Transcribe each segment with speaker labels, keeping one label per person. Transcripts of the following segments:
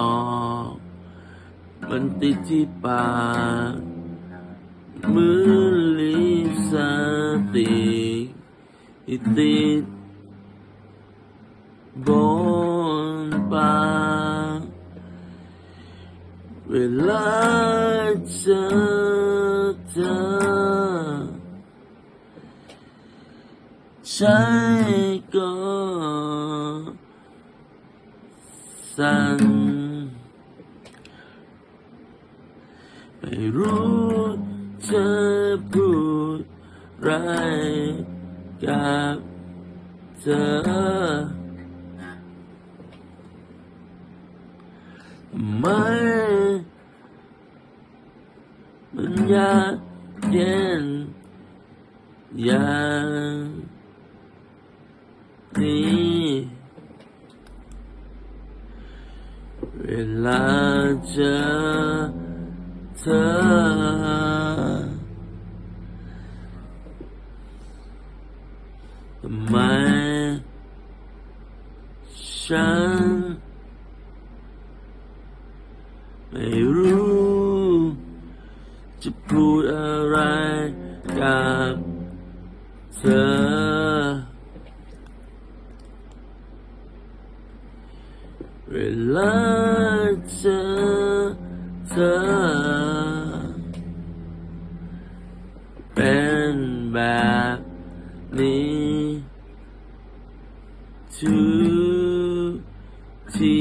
Speaker 1: ออกมันติดที่ปากมือลิสติติดบนปากเวลาเจอเธอใช่ก็สั่น ไม่รู้จะพูดไรกับเธอ ไม่ มันยากเย็นอย่างนี้เวลาเจอ เธอ ทำไม ฉัน ไม่รู้ จะพูดอะไรกับเธอ เวลาเจอเธอ เป็นแบบ นี้ทุกที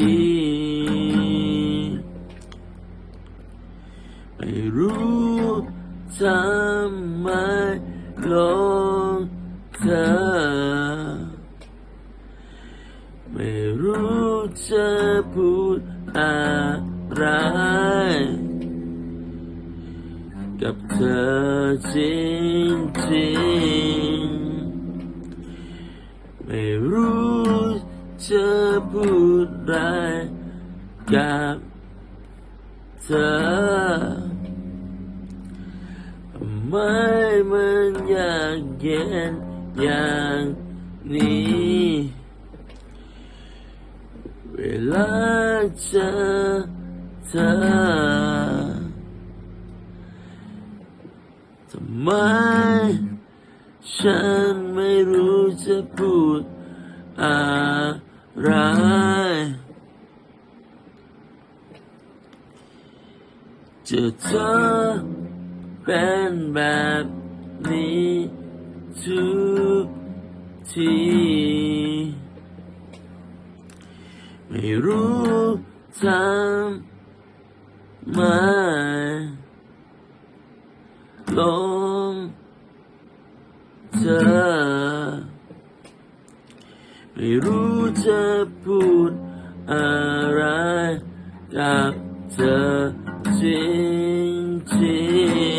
Speaker 1: ไม่รู้ทำไมลงเธอไม่รู้จะพูดอะไรกับเธอจริงจริงๆ ไม่รู้จะพูดอะไรกับเธอทำไมมันอยากเย็นอย่างนี้เวลาเจอเธอทำไมฉัน รู้จะพูดอะไรเจอเธอเป็นแบบนี้ทุกทีไม่รู้ทำไมลงเธอ ไม่รู้จะพูดอะไรกับเธอจริงจริง